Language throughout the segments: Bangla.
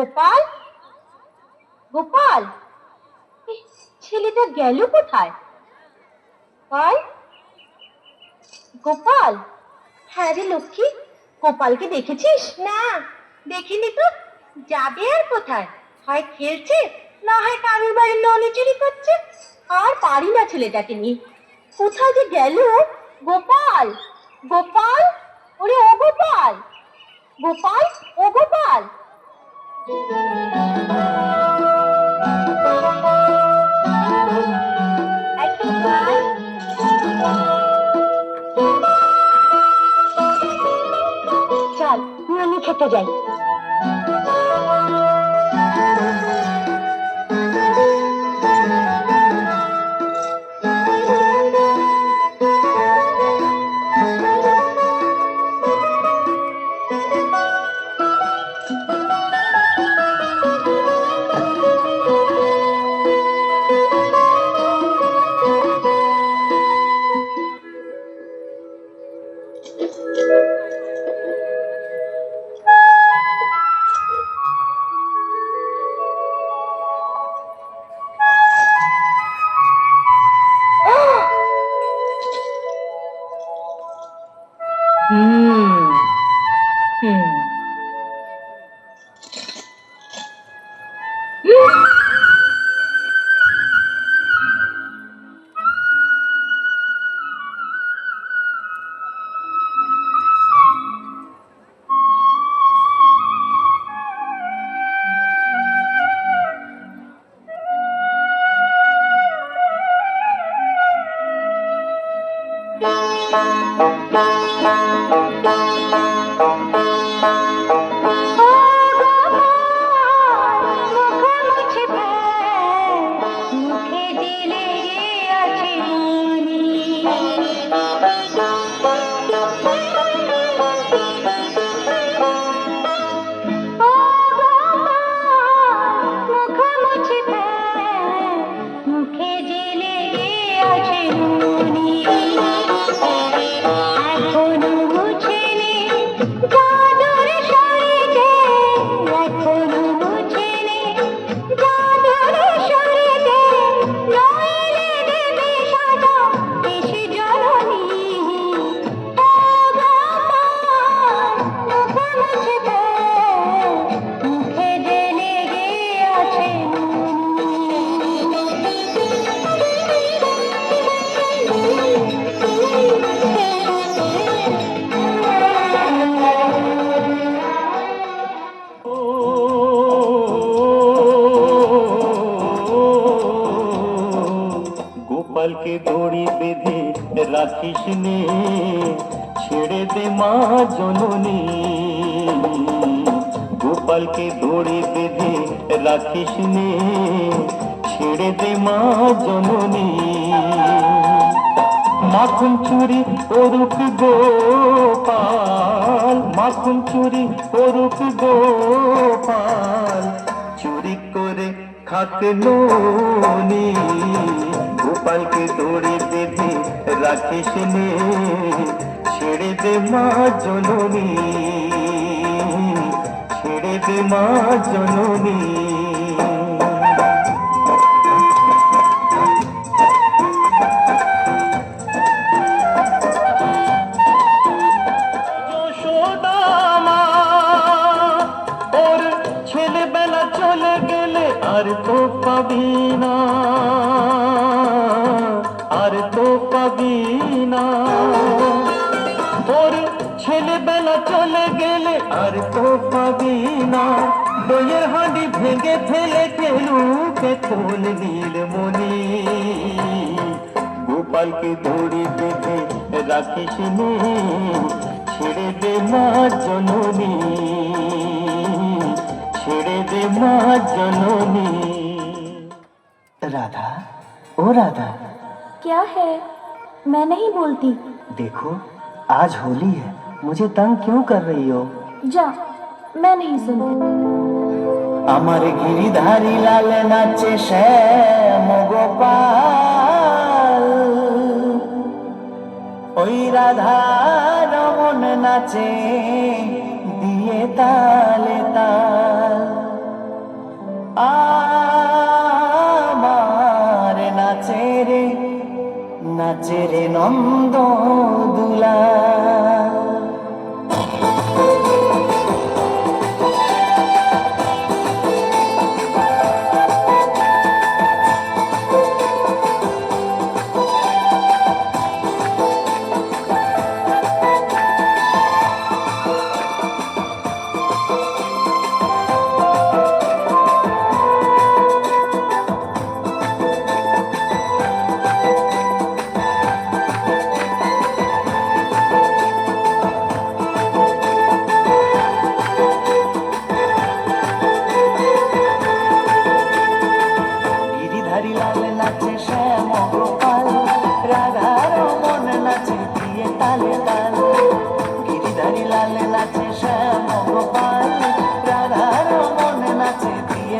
গোপাল? গোপাল ছেলেটা গেল কোথায়? গোপাল? গোপাল? হ্যাঁ রে লক্ষ্মী, গোপালকে দেখেছিস? না, দেখিনি তো। যাবে আর কোথায়? হয় খেলছে, না হয় কারোর বাড়ির ননি চুরি করছে? আর পারি না ছেলেটাকে নিয়ে। কোথায় যে গেল? গোপাল গোপাল? ওরে ও গোপাল! গোপাল, ও গোপাল। চল আমি খেতে যাই। গোপালকে দড়ি বেঁধে রাখিস নে, ছেড়ে দে মা জননী। গোপালকে দড়ি বেঁধে রাখিস নে, ছেড়ে দে মা জননী। মাখন চুরি অরূপ গোপাল, মাখন চুরি অরূপ গোপাল, চুরি করে খাতে নি গোপালকে দড়ি বেঁধে রাখিস ছেড়ে দে মা জননী ছেড়ে দে মা জননী। ছেলেবেলা চলে গেলে আর তো পাবি না দইয়ের হাঁড়ি ভেঙে ফেলে কেলুকে কোল নীল মনি গোপালকে দড়ি বেঁধে রাখিস নে ছেড়ে দে মা জননী ছেড়ে দে মা জননী राधा ओ राधा क्या है मैं नहीं बोलती देखो आज होली है मुझे तंग क्यों कर रही हो? जा मैं नहीं सुन আমার গিরিধারী লাল নাচে শ্যাম গোপাল ওই রাধা রমন নাচে দিয়ে তালে তাল আমার নাচে রে নাচে রে নন্দ দুলা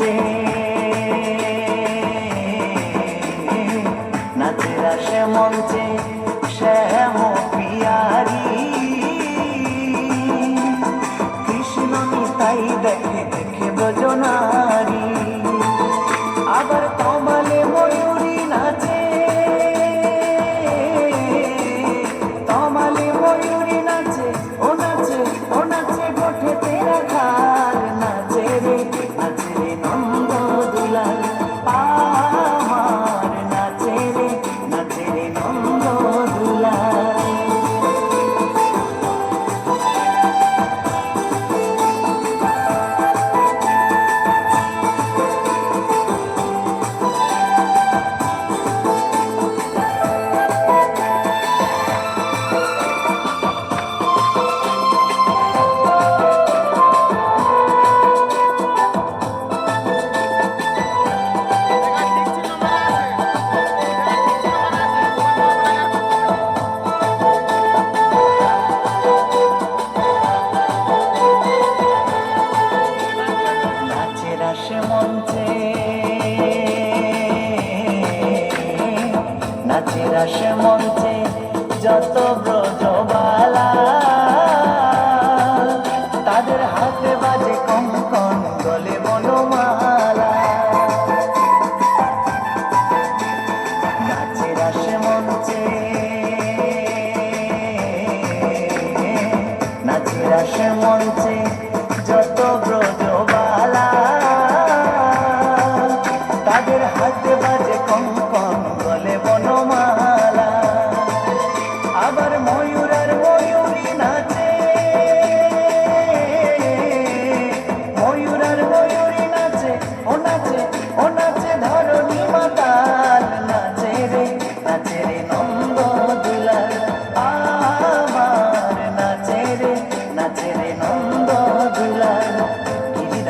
dancing.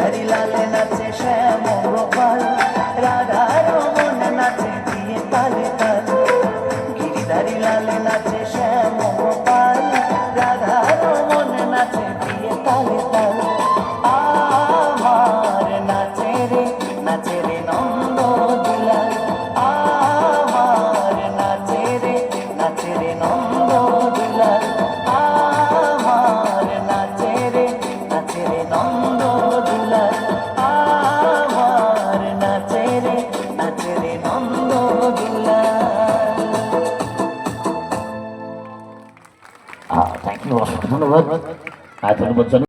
দাড়ি লালে নাচে শ্যাম Bolzano